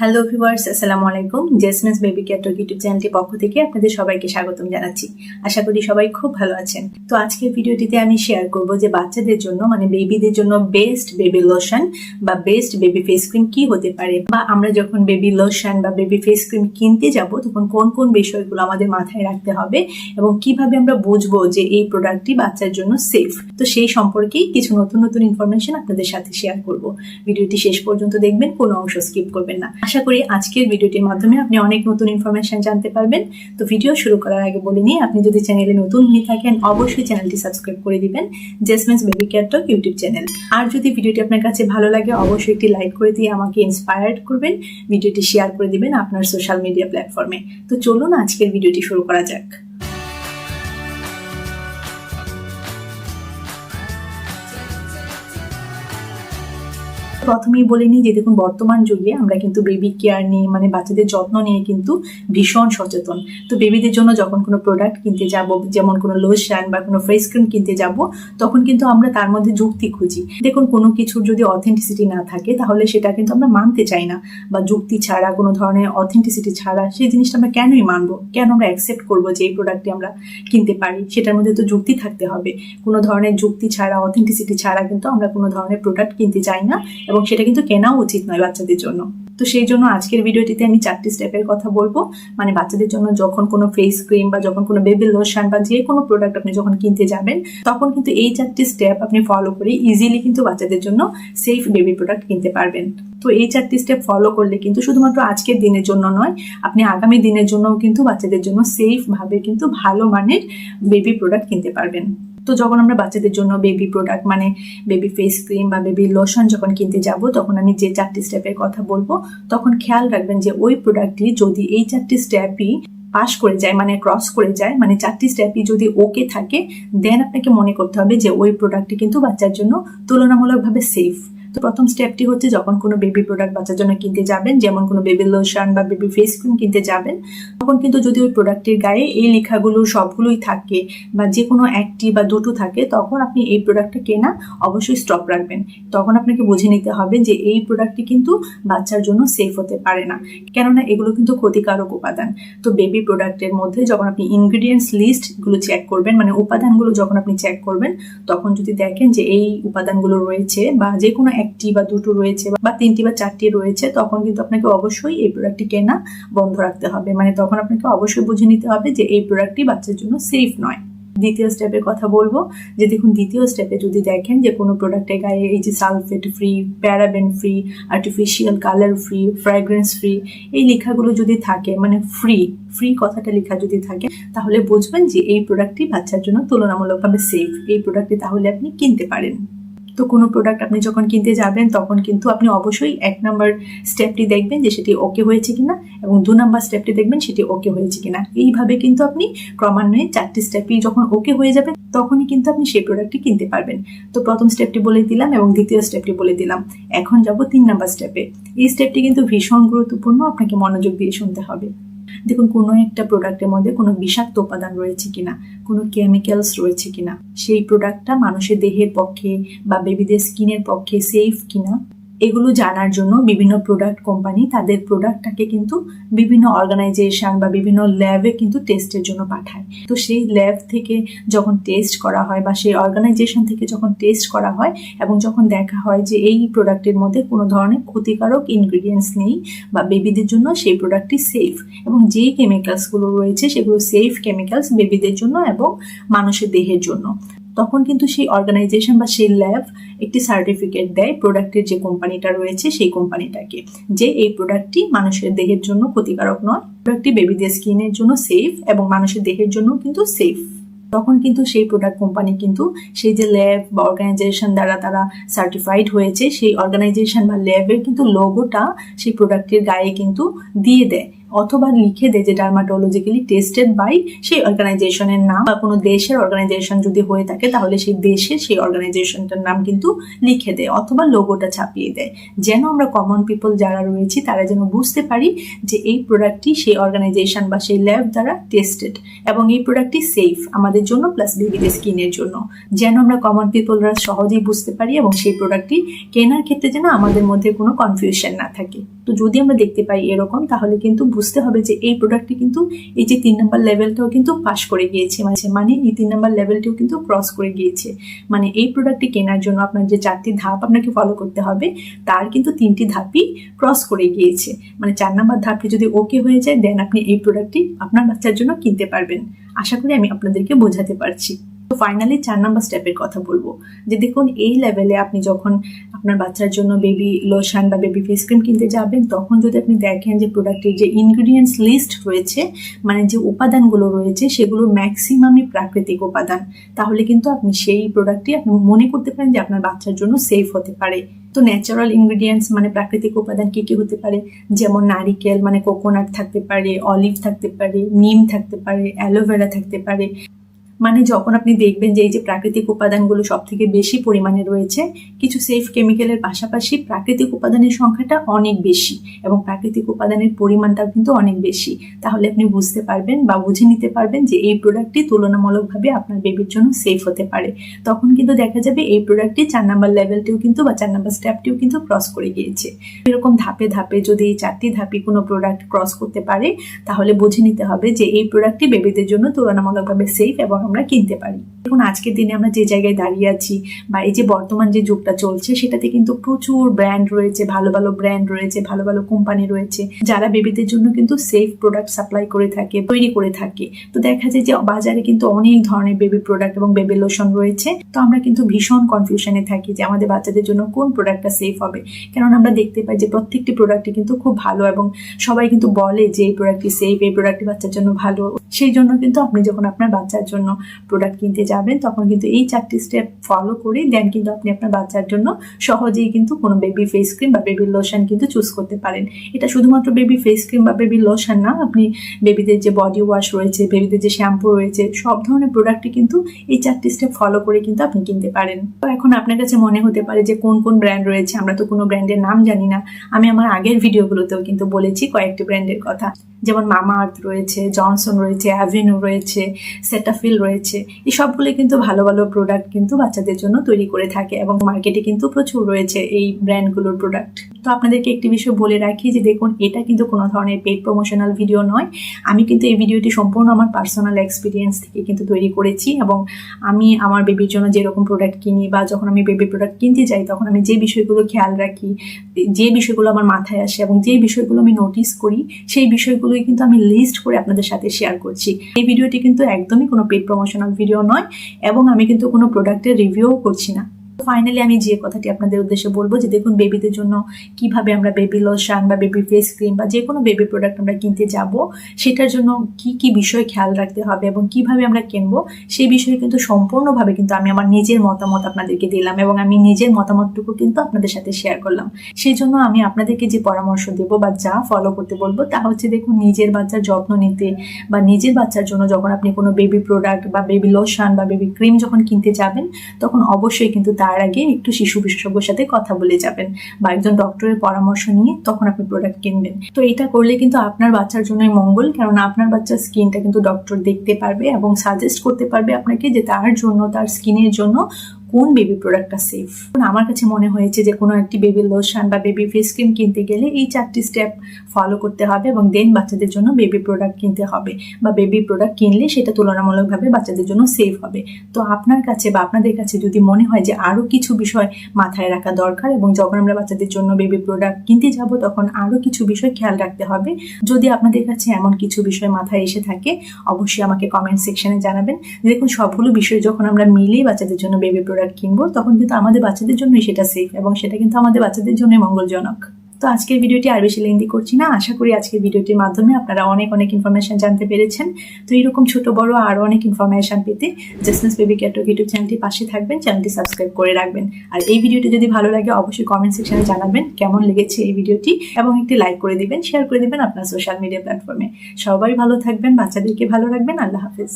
Hello viewers আসসালামু আলাইকুম। জেসমিস baby care YouTube চ্যানেলটির পক্ষ থেকে আপনাদের সবাইকে স্বাগতম জানাচ্ছি। আশা করি সবাই খুব ভালো আছেন। তো আজকের ভিডিওটিতে আমি শেয়ার করব যে বাচ্চাদের জন্য মানে বেবিদের জন্য বেস্ট বেবি লোশন বা বেস্ট বেবি ফেস ক্রিম কি হতে পারে? বা আমরা যখন বেবি লোশন বা বেবি ফেস ক্রিম কিনতে যাব, তখন কোন কোন বিষয়গুলো আমাদের মাথায় রাখতে হবে এবং কীভাবে আমরা বুঝব যে এই প্রোডাক্টটি বাচ্চার জন্য সেফ তো সেই সম্পর্কেই কিছু নতুন নতুন ইনফরমেশন আপনাদের সাথে শেয়ার করব। ভিডিওটি শেষ পর্যন্ত দেখবেন, কোনো অংশ স্কিপ করবেন না। আশা করি আজকের ভিডিওটির মাধ্যমে আপনি অনেক নতুন ইনফরমেশন জানতে পারবেন। তো ভিডিও শুরু করার আগে বলে নিয়ে আপনি যদি চ্যানেলে নতুন হয়ে থাকেন, অবশ্যই চ্যানেলটি সাবস্ক্রাইব করে দিবেন Jasmine's baby care talk YouTube channel আর যদি ভিডিওটি আপনার কাছে ভালো লাগে, অবশ্যই একটি লাইক করে দিয়ে আমাকে ইন্সপায়ার্ড করবেন ভিডিওটি শেয়ার করে দিবেন আপনার সোশ্যাল মিডিয়া প্ল্যাটফর্মে তো চলুন আজকের ভিডিওটি শুরু করা যাক। প্রথমেই বলে নিই যে দেখুন, বর্তমান যুগে আমরা কিন্তু বেবি কেয়ার নিয়ে মানে বাচ্চাদের যত্ন নিয়ে কিন্তু ভীষণ সচেতন। তো বেবিদের জন্য যখন কোনো প্রোডাক্ট কিনতে যাব, যেমন কোনো লোশন বা কোনো ফেস ক্রিম কিনতে যাব, তখন কিন্তু আমরা তার মধ্যে যুক্তি খুঁজি। দেখুন, কোনো কিছুর যদি অথেন্টিসিটি না থাকে, তাহলে সেটা কিন্তু আমরা মানতে চাই না। বা যুক্তি ছাড়া, কোনো ধরনের অথেন্টিসিটি ছাড়া, সেই জিনিসটা আমরা কেনই মানবো? কেন আমরা অ্যাকসেপ্ট করব যে এই প্রোডাক্টটি আমরা কিনতে পারি? সেটার মধ্যে তো যুক্তি থাকতে হবে। কোনো ধরনের যুক্তি ছাড়া অথেন্টিসিটি ছাড়া কিন্তু আমরা কোনো ধরনের প্রোডাক্ট কিনতে চাই না। এবং সেটা কিন্তু কেনাও উচিত নয় বাচ্চাদের জন্য। তো সেই জন্য আজকের ভিডিওটিতে আমি চারটি স্টেপের কথা বলব। মানে বাচ্চাদের জন্য যখন কোনো ফেস ক্রিম বা যখন কোনো বেবি লোশন বা যে কোনো প্রোডাক্ট আপনি যখন কিনতে যাবেন, তখন কিন্তু এই চারটি স্টেপ আপনি ফলো করে ইজিলি কিন্তু বাচ্চাদের জন্য সেফ বেবি প্রোডাক্ট কিনতে পারবেন। তো এই চারটি স্টেপ ফলো করলে কিন্তু শুধুমাত্র আজকের দিনের জন্য নয়, আপনি আগামী দিনের জন্যও কিন্তু বাচ্চাদের জন্য সেফ ভাবে কিন্তু ভালো মানের বেবি প্রোডাক্ট কিনতে পারবেন। তো যখন আমরা বাচ্চাদের জন্য বেবি প্রোডাক্ট মানে বেবি ফেস ক্রিম বা বেবি লোশন যখন কিনতে যাব, তখন আমি যে চারটি স্টেপের কথা বলব, তখন খেয়াল রাখবেন যে ওই প্রোডাক্টটি যদি এই চারটি স্টেপই পাস করে যায় মানে ক্রস করে যায় মানে চারটি স্টেপই যদি ওকে থাকে দেন আপনাকে মনে করতে হবে যে ওই প্রোডাক্টটি কিন্তু বাচ্চার জন্য তুলনামূলকভাবে সেফ তো প্রথম স্টেপটি হচ্ছে যখন কোনো বেবি প্রোডাক্ট বাচ্চার জন্য কিনতে যাবেন, যেমন কোনো বেবি লোশন বা বেবি ফেস ক্রিম কিনতে যাবেন, তখন কিন্তু যদি ওই প্রোডাক্টের গায়ে এই লেখাগুলো সবগুলোই থাকে বা যে কোনো একটি বা দুটো থাকে, তখন আপনি এই প্রোডাক্টটা কেনা অবশ্যই স্টপ রাখবেন। তখন আপনাকে বুঝে নিতে হবে যে এই প্রোডাক্টটি কিন্তু বাচ্চার জন্য সেফ হতে পারে না। কেননা এগুলো কিন্তু ক্ষতিকারক উপাদান। তো বেবি প্রোডাক্টের মধ্যে যখন আপনি ইনগ্রিডিয়েন্টস লিস্টগুলো চেক করবেন মানে উপাদানগুলো যখন আপনি চেক করবেন, তখন যদি দেখেন যে এই উপাদানগুলো রয়েছে বা যে কোনো একটি বা দুটো রয়েছে বা তিনটি বা চারটি রয়েছে, তখন কিন্তু আপনাকে অবশ্যই এই প্রোডাক্টটি কেনা বন্ধ রাখতে হবে। মানে তখন আপনাকে অবশ্যই বুঝে নিতে হবে যে এই প্রোডাক্টটি বাচ্চার জন্য সেফ নয়। দ্বিতীয় স্টেপের কথা বলব, যে দেখুন দ্বিতীয় স্টেপে যদি দেখেন যে কোনো প্রোডাক্টের গায়ে এই যে sulphate free paraben free artificial colour free fragrance free এই লেখাগুলো যদি থাকে মানে ফ্রি ফ্রি কথাটা লেখা যদি থাকে, তাহলে বুঝবেন যে এই প্রোডাক্টটি বাচ্চার জন্য তুলনামূলকভাবে সেফ এই প্রোডাক্টটি তাহলে আপনি কিনতে পারেন। তো কোনো প্রোডাক্ট আপনি যখন কিনতে যাবেন, তখন কিন্তু আপনি অবশ্যই এক নাম্বার স্টেপটি দেখবেন যে সেটি ওকে হয়েছে কিনা এবং দু নাম্বার স্টেপটি দেখবেন সেটি ওকে হয়েছে কিনা। এইভাবে কিন্তু আপনি ক্রমান্বয়ে চারটি স্টেপই যখন ওকে হয়ে যাবে তখনই কিন্তু আপনি সেই প্রোডাক্টটি কিনতে পারবেন। তো প্রথম স্টেপটি বলে দিলাম এবং দ্বিতীয় স্টেপটি বলে দিলাম। এখন যাব তিন নাম্বার স্টেপে এই স্টেপটি কিন্তু ভীষণ গুরুত্বপূর্ণ, আপনাকে মনোযোগ দিয়ে শুনতে হবে। দেখুন, কোনো একটা প্রোডাক্টের মধ্যে কোনো বিষাক্ত উপাদান রয়েছে কিনা, কোনো কেমিক্যালস রয়েছে কিনা, সেই প্রোডাক্টটা মানুষের দেহের পক্ষে বা বেবিদের স্কিনের পক্ষে সেফ কিনা এগুলো জানার জন্য বিভিন্ন প্রোডাক্ট কোম্পানি তাদের প্রোডাক্টটাকে কিন্তু বিভিন্ন অর্গানাইজেশন বা বিভিন্ন ল্যাবে কিন্তু টেস্টের জন্য পাঠায়। তো সেই ল্যাব থেকে যখন টেস্ট করা হয় বা সেই অর্গানাইজেশন থেকে যখন টেস্ট করা হয় এবং যখন দেখা হয় যে এই প্রোডাক্টের মধ্যে কোনো ধরনের ক্ষতিকারক ইনগ্রিডিয়েন্টস নেই বা বেবিদের জন্য সেই প্রোডাক্টটি সেফ এবং যেই কেমিক্যালসগুলো রয়েছে সেগুলো সেফ কেমিক্যালস বেবিদের জন্য এবং মানুষের দেহের জন্য। তখন কিন্তু সেই অর্গানাইজেশন বা সেই ল্যাব একটি সার্টিফিকেট দেয় প্রোডাক্টের যে কোম্পানিটা রয়েছে সেই কোম্পানিটাকে যে এই প্রোডাক্টটি মানুষের দেহের জন্য ক্ষতিকারক নয়। প্রোডাক্টটি বেবিদের স্কিনের জন্য সেফ এবং মানুষের দেহের জন্য কিন্তু সেফ তখন কিন্তু সেই প্রোডাক্ট কোম্পানি কিন্তু সেই যে ল্যাব বা অর্গানাইজেশন দ্বারা তারা সার্টিফাইড হয়েছে, সেই অর্গানাইজেশন বা ল্যাবের কিন্তু লোগোটা সেই প্রোডাক্টের গায়ে কিন্তু দিয়ে দেয়। অথবা লিখে দেয় যে ডার্মাটোলজিক্যালি টেস্টেড বাই সেই অর্গানাইজেশনের নাম, বা কোনো দেশের অর্গানাইজেশন যদি হয়ে থাকে, তাহলে সেই দেশের সেই অর্গানাইজেশনটার নাম কিন্তু লিখে দেয় অথবা লোগোটা ছাপিয়ে দেয় যেন আমরা কমন পিপল যারা রয়েছি, তারা যেন বুঝতে পারি যে এই প্রোডাক্টটি সেই অর্গানাইজেশন বা সেই ল্যাব দ্বারা টেস্টেড এবং এই প্রোডাক্টটি সেফ আমাদের জন্য প্লাস বেবিদের স্কিনের জন্য। যেন আমরা কমন পিপলরা সহজেই বুঝতে পারি, এবং সেই প্রোডাক্টটি কেনার ক্ষেত্রে যেন আমাদের মধ্যে কোনো কনফিউশন না থাকে। তো যদি আমরা দেখতে পাই এরকম, তাহলে কিন্তু বুঝতে হবে যে এই প্রোডাক্টটি কিন্তু এই যে তিন নম্বর লেভেলটাও কিন্তু পাস করে গিয়েছে। মানে মানে এই তিন নম্বর লেভেলটিও কিন্তু ক্রস করে গিয়েছে। মানে এই প্রোডাক্টটি কেনার জন্য আপনার যে চারটি ধাপ আপনাকে ফলো করতে হবে, তার কিন্তু তিনটি ধাপই ক্রস করে গিয়েছে। মানে চার নম্বর ধাপটি যদি ওকে হয়ে যায় দেন আপনি এই প্রোডাক্টটি আপনার বাচ্চার জন্য কিনতে পারবেন। আশা করি আমি আপনাদেরকে বোঝাতে পারছি। ফাইনালি চার নাম্বার স্টেপের কথা বলব। যে দেখুন, এই লেভেলে আপনি যখন আপনার বাচ্চার জন্য বেবি লোশন বা বেবি ফেস ক্রিম কিনতে যাবেন, তখন যদি আপনি দেখেন যে প্রোডাক্টের যে ইনগ্রিডিয়েন্টস লিস্ট রয়েছে মানে যে উপাদানগুলো রয়েছে, সেগুলোর ম্যাক্সিমামই প্রাকৃতিক উপাদান। তাহলে কিন্তু আপনি সেই প্রোডাক্টটি আপনি মনে করতে পারেন যে আপনার বাচ্চার জন্য সেফ হতে পারে। তো ন্যাচারাল ইনগ্রিডিয়েন্টস মানে প্রাকৃতিক উপাদান কী কী হতে পারে? যেমন নারিকেল মানে কোকোনাট থাকতে পারে অলিভ থাকতে পারে নিম থাকতে পারে অ্যালোভেরা থাকতে পারে। মানে যখন আপনি দেখবেন যে এই যে প্রাকৃতিক উপাদানগুলো সব থেকে বেশি পরিমাণে রয়েছে, কিছু সেফ কেমিক্যালের পাশাপাশি প্রাকৃতিক উপাদানের সংখ্যাটা অনেক বেশি এবং প্রাকৃতিক উপাদানের পরিমাণটাও কিন্তু অনেক বেশি। তাহলে আপনি বুঝতে পারবেন বা বুঝে নিতে পারবেন যে এই প্রোডাক্টটি তুলনামূলকভাবে আপনার বেবির জন্য সেফ হতে পারে। তখন কিন্তু দেখা যাবে এই প্রোডাক্টটি চার নাম্বার লেভেলটিও কিন্তু বা চার নাম্বার স্টেপটিও কিন্তু ক্রস করে গিয়েছে। এরকম ধাপে ধাপে যদি এই চারটি ধাপে কোনো প্রোডাক্ট ক্রস করতে পারে, তাহলে বুঝে নিতে হবে যে এই প্রোডাক্টটি বেবিদের জন্য তুলনামূলকভাবে সেফ এবং আমরা কিনতে পারি। দেখুন, আজকের দিনে আমরা যে জায়গায় দাঁড়িয়ে আছি বা এই যে বর্তমান যে যুগটা চলছে, সেটাতে কিন্তু প্রচুর ব্র্যান্ড রয়েছে, ভালো ভালো ব্র্যান্ড রয়েছে, ভালো ভালো কোম্পানি রয়েছে, যারা বেবিদের জন্য কিন্তু সেফ প্রোডাক্ট সাপ্লাই করে থাকে, তৈরি করে থাকে। তো দেখা যায় যে বাজারে কিন্তু অনেক ধরনের বেবি প্রোডাক্ট এবং বেবি লোশন রয়েছে। তো আমরা কিন্তু ভীষণ কনফিউশনে থাকি যে আমাদের বাচ্চাদের জন্য কোন প্রোডাক্টটা সেফ হবে। কেননা আমরা দেখতে পাই যে প্রত্যেকটি প্রোডাক্টই কিন্তু খুব ভালো এবং সবাই কিন্তু বলে যে এই প্রোডাক্টটি সেফ এই প্রোডাক্টটি বাচ্চার জন্য ভালো। সেই জন্য কিন্তু আপনি যখন আপনার বাচ্চার জন্য প্রোডাক্ট কিনতে যাবেন, তখন কিন্তু এই চারটি স্টেপ ফলো করে দেন কিন্তু আপনি আপনার বাচ্চার জন্য সহজেই কিন্তু কোনো বেবি ফেস ক্রিম বা বেবি লোশন কিন্তু চুজ করতে পারেন। এটা শুধুমাত্র বেবি ফেস ক্রিম বা বেবি লোশন না, আপনি বেবিদের যে বডি ওয়াশ রয়েছে বেবিদের যে শ্যাম্পু রয়েছে, সব ধরনের প্রোডাক্টই কিন্তু এই চারটি স্টেপ ফলো করে কিন্তু আপনি কিনতে পারেন। তো এখন আপনার কাছে মনে হতে পারে যে কোন কোন ব্র্যান্ড রয়েছে, আমরা তো কোনো ব্র্যান্ডের নাম জানি না। আমি আমার আগের ভিডিওগুলোতেও কিন্তু বলেছি কয়েকটি ব্র্যান্ডের কথা। যেমন মামা আর্থ রয়েছে, জনসন রয়েছে, অ্যাভিনিউ রয়েছে, সেটাফিল রয়েছে। এই সবগুলো কিন্তু ভালো ভালো প্রোডাক্ট কিন্তু বাচ্চাদের জন্য তৈরি করে থাকে এবং মার্কেটে কিন্তু প্রচুর রয়েছে এই ব্র্যান্ডগুলোর প্রোডাক্ট তো আপনাদেরকে একটি বিষয় বলে রাখি যে দেখুন, এটা কিন্তু কোনো ধরনের পেড প্রমোশনাল ভিডিও নয়। আমি কিন্তু এই ভিডিওটি সম্পূর্ণ আমার পার্সোনাল এক্সপিরিয়েন্স থেকে কিন্তু তৈরি করেছি এবং আমি আমার বেবির জন্য যেরকম প্রোডাক্ট কিনি বা যখন আমি বেবি প্রোডাক্ট কিনতে যাই, তখন আমি যে বিষয়গুলো খেয়াল রাখি, যে বিষয়গুলো আমার মাথায় আসে এবং যে বিষয়গুলো আমি নোটিস করি, সেই বিষয়গুলোই কিন্তু আমি লিস্ট করে আপনাদের সাথে শেয়ার করছি। এই ভিডিওটি কিন্তু একদমই কোনো পেড প্রমোশনাল ভিডিও নয় এবং আমি কিন্তু কোনো প্রোডাক্টের রিভিউও করছি না। ফাইনালি আমি যে কথাটি আপনাদের উদ্দেশ্যে বলব যে দেখুন বেবিদের জন্য কীভাবে আমরা বেবি লোশন বা বেবি ফেস ক্রিম বা যে কোনো বেবি প্রোডাক্ট আমরা কিনতে যাব, সেটার জন্য কি কি বিষয় খেয়াল রাখতে হবে এবং কীভাবে আমরা কিনবো, সেই বিষয়ে কিন্তু সম্পূর্ণভাবে কিন্তু আমি আমার নিজের মতামত আপনাদেরকে দিলাম এবং আমি নিজের মতামতটুকু কিন্তু আপনাদের সাথে শেয়ার করলাম। সেই জন্য আমি আপনাদেরকে যে পরামর্শ দেব বা যা ফলো করতে বলব, তা হচ্ছে দেখুন, নিজের বাচ্চার যত্ন নিতে বা নিজের বাচ্চার জন্য যখন আপনি কোনো বেবি প্রোডাক্ট বা বেবি লোশন বা বেবি ক্রিম যখন কিনতে যাবেন, তখন অবশ্যই কিন্তু তার আগে একটু শিশু বিশেষজ্ঞের সাথে কথা বলে যাবেন বা একজন ডক্টরের পরামর্শ নিয়ে তখন আপনি প্রোডাক্ট কিনবেন। তো এটা করলে কিন্তু আপনার বাচ্চার জন্যই মঙ্গল কারণ আপনার বাচ্চার স্কিনটা কিন্তু ডক্টর দেখতে পারবে এবং সাজেস্ট করতে পারবে আপনাকে যে তার জন্য, তার স্কিনের জন্য কোন বেবি প্রোডাক্টটা সেফ আমার কাছে মনে হয়েছে যে কোনো একটি বেবি লোশন বা বেবি ফেস ক্রিম কিনতে গেলে এই চারটি স্টেপ ফলো করতে হবে এবং দেন বাচ্চাদের জন্য বেবি প্রোডাক্ট কিনতে হবে বা বেবি প্রোডাক্ট কিনলে সেটা তুলনামূলকভাবে বাচ্চাদের জন্য সেফ হবে। তো আপনার কাছে বা আপনাদের কাছে যদি মনে হয় যে আরও কিছু বিষয় মাথায় রাখা দরকার এবং যখন আমরা বাচ্চাদের জন্য বেবি প্রোডাক্ট কিনতে যাব তখন আরও কিছু বিষয় খেয়াল রাখতে হবে। যদি আপনাদের কাছে এমন কিছু বিষয় মাথায় এসে থাকে, অবশ্যই আমাকে কমেন্ট সেকশনে জানাবেন। দেখুন সবগুলো বিষয় যখন আমরা মিলে বাচ্চাদের জন্য বেবি প্রোডাক্ট কিনবো, তখন কিন্তু আমাদের বাচ্চাদের জন্যই সেটা সেফ এবং সেটা কিন্তু আমাদের বাচ্চাদের জন্যই মঙ্গলজনক। তো আজকের ভিডিওটি আর বেশি লেন্দি করছি না। আশা করি আজকের ভিডিওটির মাধ্যমে আপনারা অনেক অনেক ইনফরমেশন জানতে পেরেছেন। তো এইরকম ছোট, বড় আরও অনেক ইনফরমেশন পেতে জাসনেস বেবি ক্যাটক ইউটিউব চ্যানেলটি পাশে থাকবেন চ্যানেলটি সাবস্ক্রাইব করে রাখবেন। আর এই ভিডিওটি যদি ভালো লাগে, অবশ্যই কমেন্ট সেকশনে জানাবেন কেমন লেগেছে এই ভিডিওটি এবং একটি লাইক করে দিবেন শেয়ার করে দিবেন আপনার সোশ্যাল মিডিয়া প্ল্যাটফর্মে সবাই ভালো থাকবেন, বাচ্চাদেরকে ভালো রাখবেন, আল্লাহ হাফিজ।